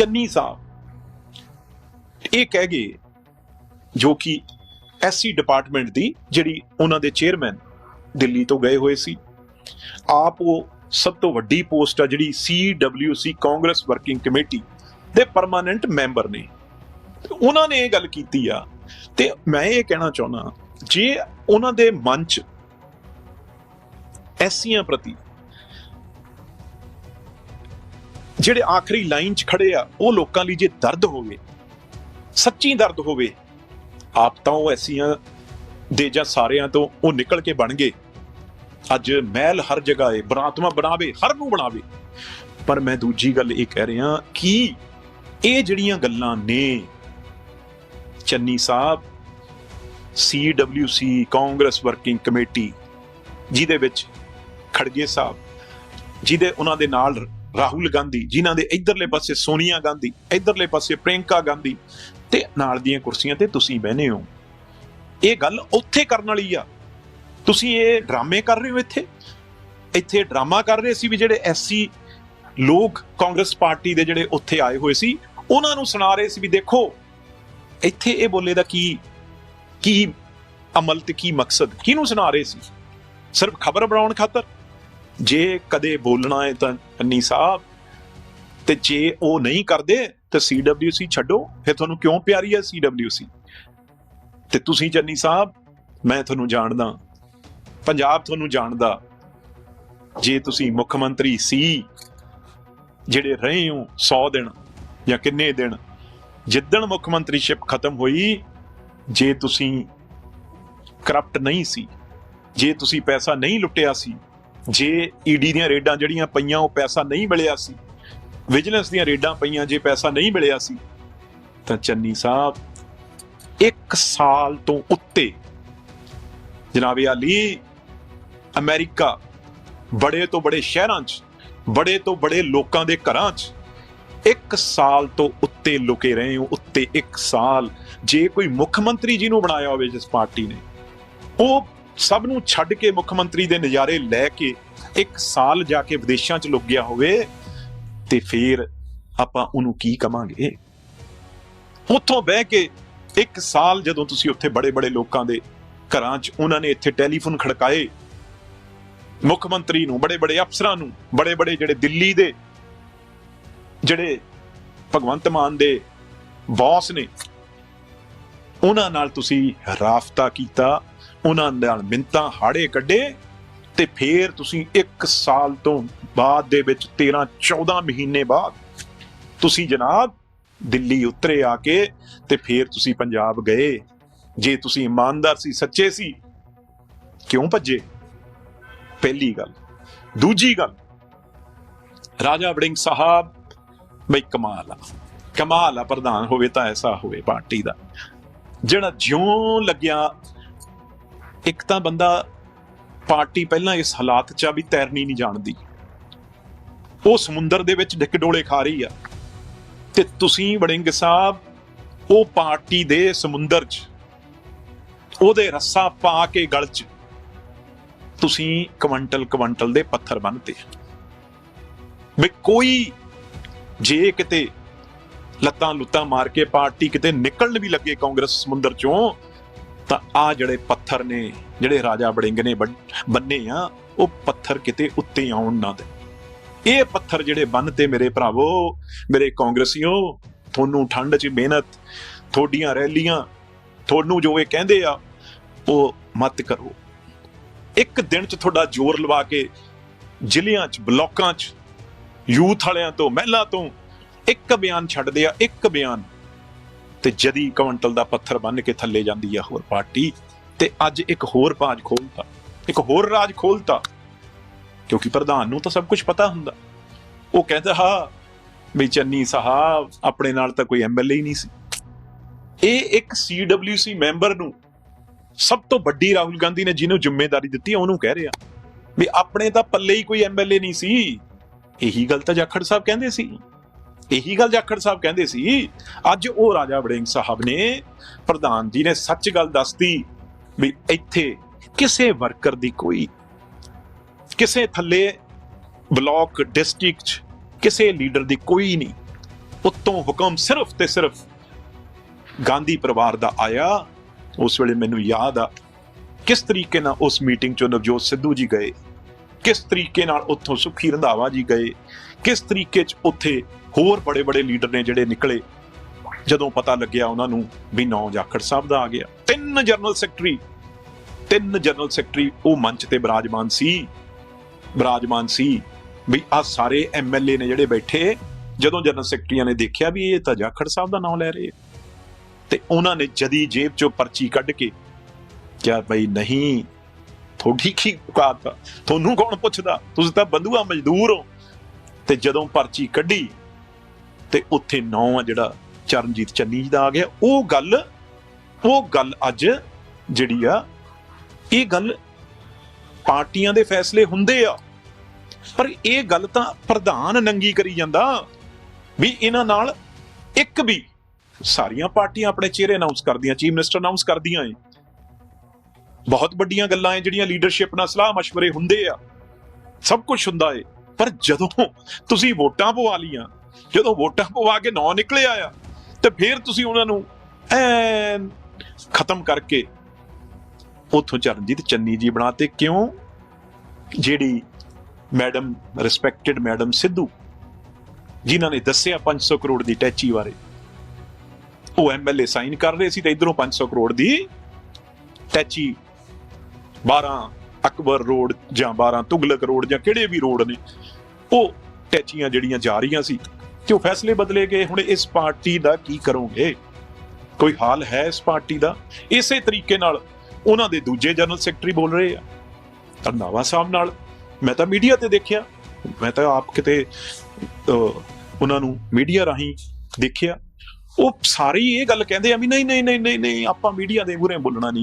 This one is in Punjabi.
ਚੰਨੀ ਸਾਹਿਬ, ਇਹ ਕਹਿ ਗਏ ਜੋ ਕਿ ਐਸਸੀ ਡਿਪਾਰਟਮੈਂਟ ਦੀ ਜਿਹੜੀ ਉਹਨਾਂ ਦੇ ਚੇਅਰਮੈਨ ਦਿੱਲੀ ਤੋਂ ਗਏ ਹੋਏ ਸੀ। ਆਪ ਉਹ ਸਭ ਤੋਂ ਵੱਡੀ ਪੋਸਟ ਆ ਜਿਹੜੀ CWC ਕਾਂਗਰਸ ਵਰਕਿੰਗ ਕਮੇਟੀ ਦੇ ਪਰਮਾਨੈਂਟ ਮੈਂਬਰ ਨੇ। ਉਹਨਾਂ ਨੇ ਇਹ ਗੱਲ ਕੀਤੀ ਆ, ਤੇ ਮੈਂ ਇਹ ਕਹਿਣਾ ਚਾਹੁੰਦਾ, ਜੇ ਉਹਨਾਂ ਦੇ ਮਨ ਚ ਐਸੀਆਂ ਪ੍ਰਤੀ ਜਿਹੜੇ ਆਖਰੀ ਲਾਈਨ 'ਚ ਖੜੇ ਆ, ਉਹ ਲੋਕਾਂ ਲਈ ਜੇ ਦਰਦ ਹੋਵੇ, ਸੱਚੀ ਦਰਦ ਹੋਵੇ, ਆਪ ਤਾਂ ਉਹ ਐਸੀਆਂ ਦੇ ਜਾਂ ਸਾਰਿਆਂ ਤੋਂ ਉਹ ਨਿਕਲ ਕੇ ਬਣ ਗਏ। ਅੱਜ ਮਹਿਲ ਹਰ ਜਗ੍ਹਾ ਏ ਬਰਾਤਮਾ ਬਣਾਵੇ, ਹਰ ਨੂੰ ਬਣਾਵੇ। ਪਰ ਮੈਂ ਦੂਜੀ ਗੱਲ ਇਹ ਕਹਿ ਰਿਹਾ ਕਿ ਇਹ ਜਿਹੜੀਆਂ ਗੱਲਾਂ ਨੇ, Channi Sahib CWC Congress working committee, ਜਿਹਦੇ ਵਿੱਚ ਖੜਗੇ ਸਾਹਿਬ, ਜਿਹਦੇ ਉਹਨਾਂ ਦੇ ਨਾਲ ਰਾਹੁਲ ਗਾਂਧੀ, ਜਿਨ੍ਹਾਂ ਦੇ ਇਧਰਲੇ ਪਾਸੇ ਸੋਨੀਆ ਗਾਂਧੀ, ਇਧਰਲੇ ਪਾਸੇ ਪ੍ਰਿੰਕਾ ਗਾਂਧੀ ਤੇ ਨਾਲ ਦੀਆਂ ਕੁਰਸੀਆਂ ਤੇ ਤੁਸੀਂ ਬਹਿਨੇ ਹੋ। ਇਹ ਗੱਲ ਉੱਥੇ ਕਰਨ ਵਾਲੀ ਆ। ਤੁਸੀਂ ਇਹ ਡਰਾਮੇ ਕਰ ਰਹੇ ਹੋ ਇੱਥੇ? ਇੱਥੇ ਡਰਾਮਾ ਕਰ ਰਹੇ ਸੀ ਵੀ ਜਿਹੜੇ ਐਸਸੀ ਲੋਕ ਕਾਂਗਰਸ ਪਾਰਟੀ ਦੇ ਜਿਹੜੇ ਉੱਥੇ ਆਏ ਹੋਏ ਸੀ, ਉਹਨਾਂ ਨੂੰ ਸੁਣਾ ਰਹੇ ਸੀ ਵੀ ਦੇਖੋ, ਇੱਥੇ ਇਹ ਬੋਲੇ ਦਾ ਕੀ ਕੀ ਅਮਲ ਤੇ ਕੀ ਮਕਸਦ? ਕਿਹਨੂੰ ਸੁਣਾ ਰਹੇ ਸੀ? ਸਿਰਫ ਖਬਰ ਬਣਾਉਣ ਖਾਤਰ? ਜੇ ਕਦੇ ਬੋਲਣਾ ਹੈ ਤਾਂ ਅੰਨੀ ਸਾਹਿਬ, ਤੇ ਜੇ ਉਹ ਨਹੀਂ ਕਰਦੇ, ਤਾਂ CWC ਛੱਡੋ। ਫਿਰ ਤੁਹਾਨੂੰ ਕਿਉਂ ਪਿਆਰੀ ਹੈ CWC ਤੇ ਤੁਸੀਂ ਚੰਨੀ ਸਾਹਿਬ, ਮੈਂ ਤੁਹਾਨੂੰ ਜਾਣਦਾ, ਪੰਜਾਬ ਤੁਹਾਨੂੰ ਜਾਣਦਾ, ਜੇ ਤੁਸੀਂ ਮੁੱਖ ਮੰਤਰੀ ਸੀ, ਜਿਹੜੇ ਰਹੇ ਹੋ 100 ਦਿਨ ਜਾਂ ਕਿੰਨੇ ਦਿਨ, ਜਿੱਦਣ ਮੁੱਖ ਮੰਤਰੀਸ਼ਿਪ ਖਤਮ ਹੋਈ, ਜੇ ਤੁਸੀਂ ਕਰਪਟ ਨਹੀਂ ਸੀ, ਜੇ ਤੁਸੀਂ ਪੈਸਾ ਨਹੀਂ ਲੁੱਟਿਆ ਸੀ ਜੇ ਈਡੀ ਦੀਆਂ ਰੇਡਾਂ ਜਿਹੜੀਆਂ ਪਈਆਂ ਉਹ ਪੈਸਾ ਨਹੀਂ ਮਿਲਿਆ ਸੀ, ਵਿਜੀਲੈਂਸ ਦੀਆਂ ਰੇਡਾਂ ਪਈਆਂ ਜੇ ਪੈਸਾ ਨਹੀਂ ਮਿਲਿਆ ਸੀ, ਤਾਂ ਚੰਨੀ ਸਾਹਿਬ ਇੱਕ ਸਾਲ ਤੋਂ ਉੱਤੇ ਜਨਾਬੇ ਆਲੀ ਅਮਰੀਕਾ ਬੜੇ ਤੋਂ ਬੜੇ ਸ਼ਹਿਰਾਂ 'ਚ, ਬੜੇ ਤੋਂ ਬੜੇ ਲੋਕਾਂ ਦੇ ਘਰਾਂ 'ਚ ਇੱਕ ਸਾਲ ਤੋਂ ਉੱਤੇ ਲੁਕੇ ਰਹੇ ਹੋ, ਉੱਤੇ ਇੱਕ ਸਾਲ, ਜੇ ਕੋਈ ਮੁੱਖ ਮੰਤਰੀ ਜੀ ਨੂੰ ਬਣਾਇਆ ਹੋਵੇ ਜਿਸ ਪਾਰਟੀ ਨੇ, ਉਹ ਸਭ ਨੂੰ ਛੱਡ ਕੇ ਮੁੱਖ ਮੰਤਰੀ ਦੇ ਨਜ਼ਾਰੇ ਲੈ ਕੇ ਇੱਕ ਸਾਲ ਜਾ ਕੇ ਵਿਦੇਸ਼ਾਂ 'ਚ ਲੁਕ ਗਿਆ ਹੋਵੇ, ਤੇ ਫਿਰ ਆਪਾਂ ਉਹਨੂੰ ਕੀ ਕਵਾਂਗੇ? ਉੱਥੋਂ ਬਹਿ ਕੇ ਇੱਕ ਸਾਲ ਜਦੋਂ ਤੁਸੀਂ ਉੱਥੇ ਬੜੇ-ਬੜੇ ਲੋਕਾਂ ਦੇ ਘਰਾਂ 'ਚ ਉਹਨਾਂ ਨੇ ਇੱਥੇ ਟੈਲੀਫੋਨ ਖੜਕਾਏ, ਮੁੱਖ ਮੰਤਰੀ ਨੂੰ, ਬੜੇ-ਬੜੇ ਅਫਸਰਾਂ ਨੂੰ, ਬੜੇ-ਬੜੇ ਜਿਹੜੇ ਦਿੱਲੀ ਦੇ ਜਿਹੜੇ ਭਗਵੰਤ ਮਾਨ ਦੇ ਬੌਸ ਨੇ ਉਹਨਾਂ ਨਾਲ ਤੁਸੀਂ ਰਾਫਤਾ ਕੀਤਾ, ਉਹਨਾਂ ਨਾਲ ਮਿੰਤਾਂ ਹਾੜੇ ਕੱਢੇ ਤੇ ਫੇਰ ਤੁਸੀਂ 1 ਸਾਲ ਤੋਂ ਬਾਅਦ ਦੇ ਵਿੱਚ 13 14 ਮਹੀਨੇ ਬਾਅਦ ਤੁਸੀਂ ਜਨਾਬ ਦਿੱਲੀ ਉਤਰੇ ਆ ਕੇ ਤੇ ਫੇਰ ਤੁਸੀਂ ਪੰਜਾਬ ਗਏ। ਜੇ ਤੁਸੀਂ ਇਮਾਨਦਾਰ ਸੀ, ਸੱਚੇ ਸੀ, ਕਿਉਂ ਭੱਜੇ? ਪਹਿਲੀ ਗੱਲ। ਦੂਜੀ ਗੱਲ, ਰਾਜਾ ਵੜਿੰਗ ਸਾਹਿਬ, ਬਈ ਕਮਾਲ ਆ। ਕਮਾਲ ਆ, ਪ੍ਰਧਾਨ ਹੋਵੇ ਤਾਂ ਐਸਾ ਹੋਵੇ ਪਾਰਟੀ ਦਾ। ਜਿਹੜਾ ਜਿਉਂ ਲੱਗਿਆ, ਇੱਕ ਤਾਂ ਬੰਦਾ ਪਾਰਟੀ ਪਹਿਲਾਂ ਇਸ ਹਾਲਾਤ 'ਚ ਆ ਵੀ ਤੈਰਨੀ ਨਹੀਂ ਜਾਣਦੀ। ਉਹ ਸਮੁੰਦਰ ਦੇ ਵਿੱਚ ਡਿੱਕ ਡੋਲੇ ਖਾ ਰਹੀ ਆ। ਤੇ ਤੁਸੀਂ ਵੜਿੰਗ ਸਾਹਿਬ, ਉਹ ਪਾਰਟੀ ਦੇ ਸਮੁੰਦਰ 'ਚ, ਉਹਦੇ ਰੱਸਾ ਪਾ ਕੇ ਗਲ 'ਚ, ਤੁਸੀਂ ਕਵੰਟਲ ਕਵੰਟਲ ਦੇ ਪੱਥਰ ਬੰਨਤੇ। ਵੀ ਕੋਈ ਜੇ ਕਿਤੇ ਲੱਤਾਂ ਲੁੱਤਾਂ ਮਾਰ ਕੇ ਪਾਰਟੀ ਕਿਤੇ ਨਿਕਲਣ ਵੀ ਲੱਗੇ ਕਾਂਗਰਸ ਸਮੁੰਦਰ ਚੋਂ, ਤਾਂ ਆ ਜਿਹੜੇ ਪੱਥਰ ਨੇ, ਜਿਹੜੇ ਰਾਜਾ ਬੜਿੰਗ ਨੇ ਬੰਨੇ ਆ, ਉਹ ਪੱਥਰ ਕਿਤੇ ਉੱਤੇ ਆਉਣ ਨਾ ਦੇ। ਇਹ ਪੱਥਰ ਜਿਹੜੇ ਬੰਨ ਤੇ ਮੇਰੇ ਭਰਾਵੋ, ਮੇਰੇ ਕਾਂਗਰਸੀਓ, ਤੁਹਾਨੂੰ ਠੰਡ 'ਚ ਮਿਹਨਤ, ਤੁਹਾਡੀਆਂ ਰੈਲੀਆਂ, ਤੁਹਾਨੂੰ ਜੋ ਇਹ ਕਹਿੰਦੇ ਆ, ਉਹ ਮਤ ਕਰੋ। ਇੱਕ ਦਿਨ 'ਚ ਤੁਹਾਡਾ ਜ਼ੋਰ ਲਵਾ ਕੇ ਜ਼ਿਲ੍ਹਿਆਂ 'ਚ, ਬਲਾਕਾਂ 'ਚ, ਯੂਥ ਵਾਲਿਆਂ ਤੋਂ, ਮਹਿਲਾ ਤੋਂ ਇੱਕ ਬਿਆਨ ਛੱਡਦੇ ਆ, ਇੱਕ ਬਿਆਨ। ਤੇ ਜਦੀ ਕੁਇੰਟਲ ਦਾ ਪੱਥਰ ਬੰਨ ਕੇ ਥੱਲੇ ਜਾਂਦੀ ਆ ਹੋਰ ਪਾਰਟੀ, ਤੇ ਅੱਜ ਇੱਕ ਹੋਰ ਪਾਜ ਖੋਲਤਾ। ਇੱਕ ਹੋਰ ਰਾਜ ਖੋਲਤਾ। ਕਿਉਂਕਿ ਪ੍ਰਧਾਨ ਨੂੰ ਤਾਂ ਸਭ ਕੁਝ ਪਤਾ ਹੁੰਦਾ। ਉਹ ਕਹਿੰਦਾ, ਹਾਂ, ਵੀ ਚੰਨੀ ਸਾਹਿਬ, ਆਪਣੇ ਨਾਲ ਤਾਂ ਕੋਈ ਐਮਐਲਏ ਹੀ ਨਹੀਂ ਸੀ। ਇਹ ਇੱਕ ਸੀਡਬਲਯੂਸੀ ਮੈਂਬਰ ਨੂੰ ਸਭ ਤੋਂ ਵੱਡੀ ਰਾਹੁਲ ਗਾਂਧੀ ਨੇ ਜਿਹਨੂੰ ਜ਼ਿੰਮੇਵਾਰੀ ਦਿੱਤੀ, ਉਹਨੂੰ ਕਹਿ ਰਿਹਾ, ਵੀ ਆਪਣੇ ਤਾਂ ਪੱਲੇ ਹੀ ਕੋਈ ਐਮਐਲਏ ਨਹੀਂ ਸੀ। ਇਹੀ ਗੱਲ ਤਾਂ ਜਾਖੜ ਸਾਹਿਬ ਕਹਿੰਦੇ ਸੀ। ਇਹੀ ਗੱਲ ਜਾਖੜ ਸਾਹਿਬ ਕਹਿੰਦੇ ਸੀ, ਅੱਜ ਉਹ ਰਾਜਾ ਵੜਿੰਗ ਸਾਹਿਬ ਨੇ ਪ੍ਰਧਾਨ ਜੀ ਨੇ ਸੱਚ ਗੱਲ ਦੱਸਤੀ ਵੀ ਇੱਥੇ ਕਿਸੇ ਵਰਕਰ ਦੀ ਕੋਈ, ਕਿਸੇ ਥੱਲੇ ਬਲਾਕ ਡਿਸਟ੍ਰਿਕਟ ਚ ਕਿਸੇ ਲੀਡਰ ਦੀ ਕੋਈ ਨਹੀਂ। ਉੱਤੋਂ ਹੁਕਮ ਸਿਰਫ ਤੇ ਸਿਰਫ ਗਾਂਧੀ ਪਰਿਵਾਰ ਦਾ ਆਇਆ। ਉਸ ਵੇਲੇ ਮੈਨੂੰ ਯਾਦ ਆ, ਕਿਸ ਤਰੀਕੇ ਨਾਲ ਉਸ ਮੀਟਿੰਗ ਚੋਂ ਨਵਜੋਤ ਸਿੱਧੂ ਜੀ ਗਏ। ਕਿਸ ਤਰੀਕੇ ਨਾਲ ਉੱਥੋਂ ਸੁਖੀ ਰੰਧਾਵਾ ਜੀ ਗਏ? ਕਿਸ ਤਰੀਕੇ 'ਚ ਉੱਥੇ ਹੋਰ ਬੜੇ ਬੜੇ ਲੀਡਰ ਨੇ ਜਿਹੜੇ ਨਿਕਲੇ? ਜਦੋਂ ਪਤਾ ਲੱਗਿਆ ਉਹਨਾਂ ਨੂੰ ਵੀ ਨੌ ਜਾਖੜ ਸਾਹਿਬ ਦਾ ਆ ਗਿਆ। ਤਿੰਨ ਜਨਰਲ ਸੈਕਟਰੀ, ਤਿੰਨ ਜਨਰਲ ਸੈਕਟਰੀ ਉਹ ਮੰਚ ਤੇ ਬਿਰਾਜਮਾਨ ਸੀ। ਬਿਰਾਜਮਾਨ ਸੀ ਵੀ ਆ ਸਾਰੇ ਐਮਐਲਏ ਨੇ ਜਿਹੜੇ ਬੈਠੇ, ਜਦੋਂ ਜਨਰਲ ਸੈਕਟਰੀਆਂ ਨੇ ਦੇਖਿਆ ਵੀ ਇਹ ਤਾਂ ਜਾਖੜ ਸਾਹਿਬ ਦਾ ਨਾਮ ਲੈ ਰਹੇ ਆ। ਤੇ ਉਹਨਾਂ ਨੇ ਜਦੀ ਜੇਬ ਚੋਂ ਪਰਚੀ ਕੱਢ ਕੇ ਕਿਹਾ, ਬਈ ਨਹੀਂ ਤੁਹਾਡੀ ਕੀ ਔਕਾਤ ਆ ਤੁਹਾਨੂੰ ਕੌਣ ਪੁੱਛਦਾ? ਤੁਸੀਂ ਤਾਂ ਬੰਦੂਆ ਮਜ਼ਦੂਰ ਹੋ। ਤੇ ਜਦੋਂ ਪਰਚੀ ਕੱਢੀ, ਤੇ ਉੱਥੇ ਨੌ ਆ ਜਿਹੜਾ ਚਰਨਜੀਤ ਚੰਨੀ ਜੀ ਦਾ ਆ ਗਿਆ। ਉਹ ਗੱਲ ਉਹ ਗੱਲ ਅੱਜ ਜਿਹੜੀ ਆ, ਇਹ ਗੱਲ ਪਾਰਟੀਆਂ ਦੇ ਫੈਸਲੇ ਹੁੰਦੇ ਆ। ਪਰ ਇਹ ਗੱਲ ਤਾਂ ਪ੍ਰਧਾਨ ਨੰਗੀ ਕਰੀ ਜਾਂਦਾ ਵੀ ਇਹਨਾਂ ਨਾਲ ਇੱਕ ਵੀ ਸਾਰੀਆਂ ਪਾਰਟੀਆਂ ਆਪਣੇ ਚਿਹਰੇ ਅਨਾਉਂਸ ਕਰਦੀਆਂ ਚੀਫ ਮਿਨਿਸਟਰ ਅਨਾਉਂਸ ਕਰਦੀਆਂ ਏ। ਬਹੁਤ ਵੱਡੀਆਂ ਗੱਲਾਂ ਏ ਜਿਹੜੀਆਂ ਲੀਡਰਸ਼ਿਪ ਨਾਲ ਸਲਾਹ مشਵਰੇ ਹੁੰਦੇ ਆ, ਸਭ ਕੁਝ ਹੁੰਦਾ ਏ। ਪਰ ਜਦੋਂ ਤੁਸੀਂ ਵੋਟਾਂ ਪਵਾ ਲੀਆਂ ਜਦੋਂ ਵੋਟਾਂ ਪਵਾ ਕੇ ਨੌ ਨਿਕਲਿਆ ਆ ਤੇ ਫਿਰ ਤੁਸੀਂ ਉਹਨਾਂ ਨੂੰ ਐਨ ਖਤਮ ਕਰਕੇ ਉਥੋਂ ਚਰਨਜੀਤ ਚੰਨੀ ਜੀ ਬਣਾਤੇ। ਕਿਉਂ? ਜਿਹੜੀ ਮੈਡਮ ਰਿਸਪੈਕਟਡ ਮੈਡਮ ਸਿੱਧੂ, ਜਿਨ੍ਹਾਂ ਨੇ ਦੱਸਿਆ 500 ਕਰੋੜ ਦੀ ਟੈਚੀ ਬਾਰੇ। ਉਹ ਐਮਐਲਏ ਸਾਈਨ ਕਰ ਰਹੇ ਸੀ ਤੇ ਇਧਰੋਂ 500 ਕਰੋੜ ਦੀ ਟੈਚੀ 12 ਅਕਬਰ ਰੋਡ ਜਾਂ 12 ਤੁਗਲਕ ਰੋਡ ਜਾਂ ਕਿਹੜੇ ਵੀ ਰੋਡ ਨੇ, ਉਹ ਟੈਚੀਆਂ ਜਿਹੜੀਆਂ ਜਾ ਰਹੀਆਂ ਸੀ ਤੇ ਉਹ ਫੈਸਲੇ ਬਦਲੇ ਗਏ? ਹੁਣ ਇਸ ਪਾਰਟੀ ਦਾ ਕੀ ਕਰੋਗੇ? ਕੋਈ ਹਾਲ ਹੈ ਇਸ ਪਾਰਟੀ ਦਾ? ਇਸੇ ਤਰੀਕੇ ਨਾਲ ਉਹਨਾਂ ਦੇ ਦੂਜੇ ਜਨਰਲ ਸੈਕਟਰੀ ਬੋਲ ਰਹੇ ਆ। ਰੰਧਾਵਾ ਸਾਹਿਬ ਨਾਲ ਮੈਂ ਤਾਂ ਮੀਡੀਆ ਤੇ ਦੇਖਿਆ, ਮੈਂ ਤਾਂ ਆਪ ਕਿਤੇ ਉਹਨਾਂ ਨੂੰ ਮੀਡੀਆ ਰਾਹੀਂ ਦੇਖਿਆ। ਉਹ ਸਾਰੇ ਹੀ ਇਹ ਗੱਲ ਕਹਿੰਦੇ ਆ ਵੀ ਨਹੀਂ ਨਹੀਂ ਨਹੀਂ ਨਹੀਂ, ਆਪਾਂ ਮੀਡੀਆ ਦੇ ਮੂਹਰੇ ਬੋਲਣਾ ਨਹੀਂ।